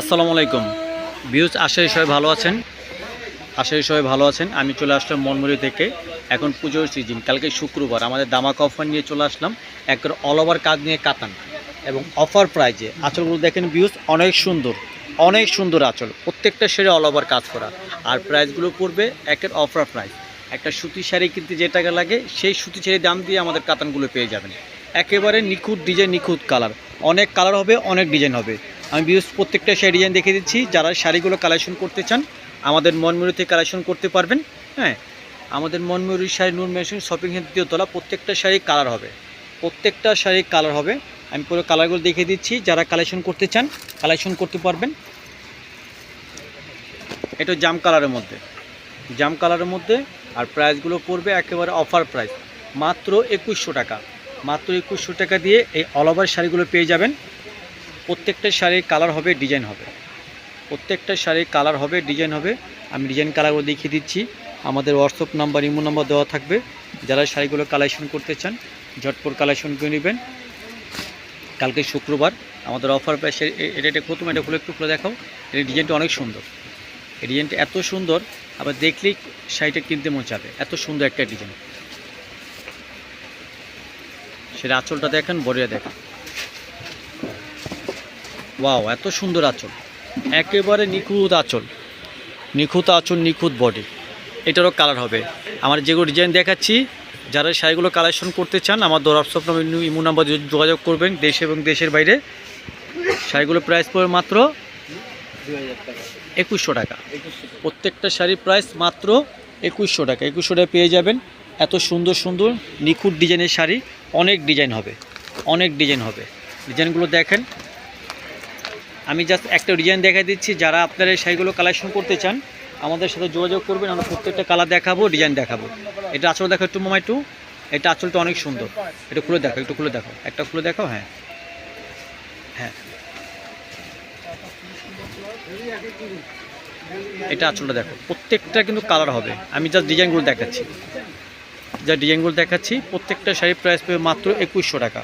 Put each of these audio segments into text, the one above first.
আসসালামু আলাইকুম। ভিউজ আশাই সবাই ভালো আছেন। আশাই সবাই ভালো আছেন। আমি চলে আসলাম মনমুড়ি থেকে। এখন পুজোর সিজন কালকে শুক্রবার আমাদের দামাক অফার নিয়ে চলে আসলাম। একবার অল ওভার কাজ নিয়ে কাতান এবং অফার প্রাইজে আঁচলগুলো দেখেন ভিউজ অনেক সুন্দর। অনেক সুন্দর আঁচল। প্রত্যেকটা শাড়ি অল ওভার কাজ করা। আর প্রাইসগুলো পড়বে একের অফার প্রাইস একটা সুতি শাড়ি কিনতে যে টাকা লাগে, সেই সুতি শাড়ির দাম দিয়ে আমাদের কাতানগুলো পেয়ে যাবেন। একেবারে নিখুঁত ডিজাইন নিখুঁত কালার অনেক কালার হবে, অনেক ডিজাইন হবে। আমি বিশেষ প্রত্যেকটা শাড়ি ডিজাইন দেখে দিচ্ছি। যারা শাড়িগুলো কালেকশন করতে চান, আমাদের মনময়ূরি থেকে কালেকশন করতে পারবেন। হ্যাঁ আমাদের মনময়ূরি শাড়ি নূর মেশিন শপিং দ্বিতীয় তলা প্রত্যেকটা শাড়ি কালার হবে। প্রত্যেকটা শাড়ি কালার হবে। আমি পুরো কালারগুলো দেখে দিচ্ছি। যারা কালেকশন করতে চান কালেকশন করতে পারবেন। এটা জাম কালারের মধ্যে। জাম কালারের মধ্যে আর প্রাইসগুলো পড়বে একেবারে অফার প্রাইস মাত্র একুশশো টাকা। মাত্র একুশশো টাকা দিয়ে এই অল ওভার শাড়িগুলো পেয়ে যাবেন। প্রত্যেকটা শাড়ির কালার হবে ডিজাইন হবে। প্রত্যেকটা শাড়ির কালার হবে ডিজাইন হবে। আমি ডিজাইন কালারগুলো দেখিয়ে দিচ্ছি। আমাদের হোয়াটসঅ্যাপ নাম্বার ইমো নাম্বার দেওয়া থাকবে। যারা শাড়িগুলো কালেকশন করতে চান, ঝটপট কালেকশন করে নেবেন। কালকে শুক্রবার আমাদের অফার প্রাইস এটা এটা প্রথম এটা খুলে একটু খুলে দেখাও। এই ডিজাইনটা অনেক সুন্দর। এই ডিজাইনটা এত সুন্দর, আবার দেখলেই শাড়িটা কিনতে মন চাবে। এত সুন্দর একটা ডিজাইন সেটা আঁচলটা দেখেন, বড়িয়া দেখেন। ওয়াও, এত সুন্দর আঁচল। একেবারে নিখুঁত আঁচল। নিখুঁত আঁচল, নিখুঁত বডি এটারও কালার হবে। আমার যেগুলো ডিজাইন দেখাচ্ছি, যারা শাড়িগুলো কালেকশন করতে চান, আমার নাম্বার ইমো নাম্বার যোগাযোগ করবেন দেশে এবং দেশের বাইরে। শাড়িগুলো প্রাইস পড়বে মাত্র একুশশো টাকা। প্রত্যেকটা শাড়ির প্রাইস মাত্র একুশশো টাকা। একুশশো টাকা পেয়ে যাবেন এত সুন্দর সুন্দর, নিখুঁত ডিজাইনের শাড়ি। অনেক ডিজাইন হবে। অনেক ডিজাইন হবে। ডিজাইনগুলো দেখেন। আমি জাস্ট একটা ডিজাইন দেখাই দিচ্ছি, যারা আপনারা এই শাড়িগুলো কালেকশন করতে চান, আমাদের সাথে যোগাযোগ করবেন, আমরা প্রত্যেকটা কালার দেখাবো ডিজাইন দেখাবো। এটা আঁচল দেখো একটু মামা একটু, এটা আঁচলটা অনেক সুন্দর। এটা খুলে দেখো, একটু খুলে দেখো, একটা খুলে দেখো হ্যাঁ। হ্যাঁ। এটা আঁচলটা দেখো, প্রত্যেকটা কিন্তু কালার হবে। আমি জাস্ট ডিজাইনগুলো দেখাচ্ছি। যা ডিজাইনগুলো দেখাচ্ছি, প্রত্যেকটা শাড়ির প্রাইস পেয়ে মাত্র একুশশো টাকা।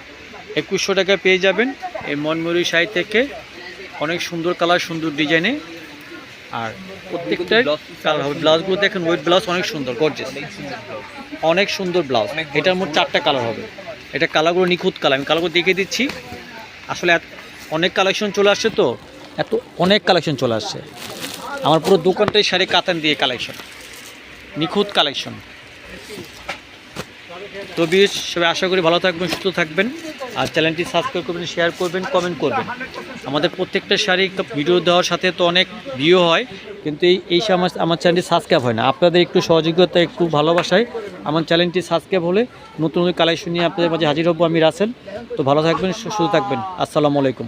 একুশশো টাকা পেয়ে যাবেন এই মনময়ূরী শাড়ি থেকে অনেক সুন্দর কালার সুন্দর ডিজাইনে আর প্রত্যেকটা কালার হবে। ব্লাউজগুলো দেখেন ওয়েট ব্লাউজ অনেক সুন্দর গর্জেস অনেক সুন্দর ব্লাউজ এটার মোট চারটা কালার হবে। এটা কালারগুলো নিখুঁত কালার। আমি কালারগুলো দেখিয়ে দিচ্ছি। আসলে এত- অনেক কালেকশন চলে আসছে তো। এত অনেক কালেকশন চলে আসছে। আমার পুরো দোকানটাই শাড়ি কাতান দিয়ে কালেকশন নিখুঁত কালেকশন তো বিশ সবাই আশা করি ভালো থাকবেন, সুস্থ থাকবেন। আর চ্যানেলটি সাবস্ক্রাইব করবেন শেয়ার করবেন কমেন্ট করবেন। আমাদের প্রত্যেকটা শাড়ি ভিডিও দেওয়ার সাথে তো অনেক ভিউ হয়, কিন্তু এই এই সময় আমার চ্যানেলটি সাবস্ক্রাইব হয় না। আপনাদের একটু সহযোগিতা, একটু ভালোবাসায় আমার চ্যানেলটি সাবস্ক্রাইব হলে নতুন নতুন কালেকশন নিয়ে আপনাদের মাঝে হাজির হব আমি রাসেল। তো ভালো থাকবেন সুস্থ থাকবেন। আসসালামু আলাইকুম।